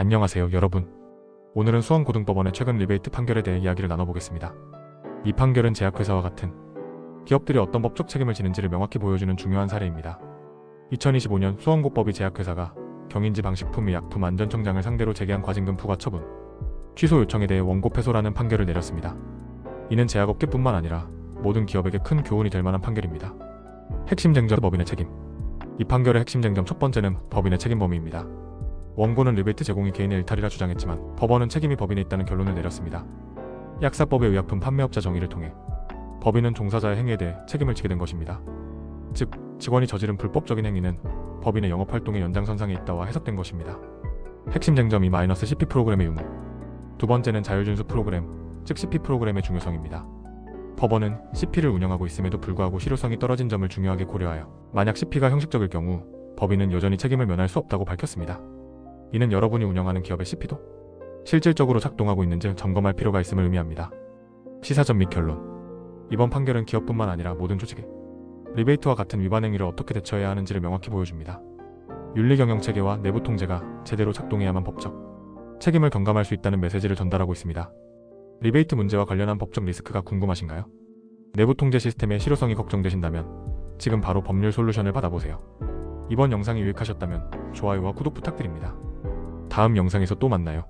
안녕하세요, 여러분. 오늘은 수원고등법원의 최근 리베이트 판결에 대해 이야기를 나눠보겠습니다. 이 판결은 제약회사와 같은 기업들이 어떤 법적 책임을 지는지를 명확히 보여주는 중요한 사례입니다. 2025년 수원고법이 제약회사가 경인지 방식품 및 약품 안전청장을 상대로 제기한 과징금 부과 처분, 취소 요청에 대해 원고 패소라는 판결을 내렸습니다. 이는 제약업계뿐만 아니라 모든 기업에게 큰 교훈이 될 만한 판결입니다. 핵심 쟁점 법인의 책임. 이 판결의 핵심 쟁점 첫 번째는 법인의 책임 범위입니다. 원고는 리베이트 제공이 개인의 일탈이라 주장했지만 법원은 책임이 법인에 있다는 결론을 내렸습니다. 약사법의 의약품 판매업자 정의를 통해 법인은 종사자의 행위에 대해 책임을 지게 된 것입니다. 즉, 직원이 저지른 불법적인 행위는 법인의 영업활동의 연장선상에 있다와 해석된 것입니다. 핵심 쟁점 2-CP 프로그램의 유무. 두 번째는 자율준수 프로그램, 즉 CP 프로그램의 중요성입니다. 법원은 CP를 운영하고 있음에도 불구하고 실효성이 떨어진 점을 중요하게 고려하여 만약 CP가 형식적일 경우 법인은 여전히 책임을 면할 수 없다고 밝혔습니다. 이는 여러분이 운영하는 기업의 CP도 실질적으로 작동하고 있는지 점검할 필요가 있음을 의미합니다. 시사점 및 결론 이번 판결은 기업뿐만 아니라 모든 조직에 리베이트와 같은 위반 행위를 어떻게 대처해야 하는지를 명확히 보여줍니다. 윤리 경영 체계와 내부 통제가 제대로 작동해야만 법적 책임을 경감할 수 있다는 메시지를 전달하고 있습니다. 리베이트 문제와 관련한 법적 리스크가 궁금하신가요? 내부 통제 시스템의 실효성이 걱정되신다면 지금 바로 법률 솔루션을 받아보세요. 이번 영상이 유익하셨다면 좋아요와 구독 부탁드립니다. 다음 영상에서 또 만나요.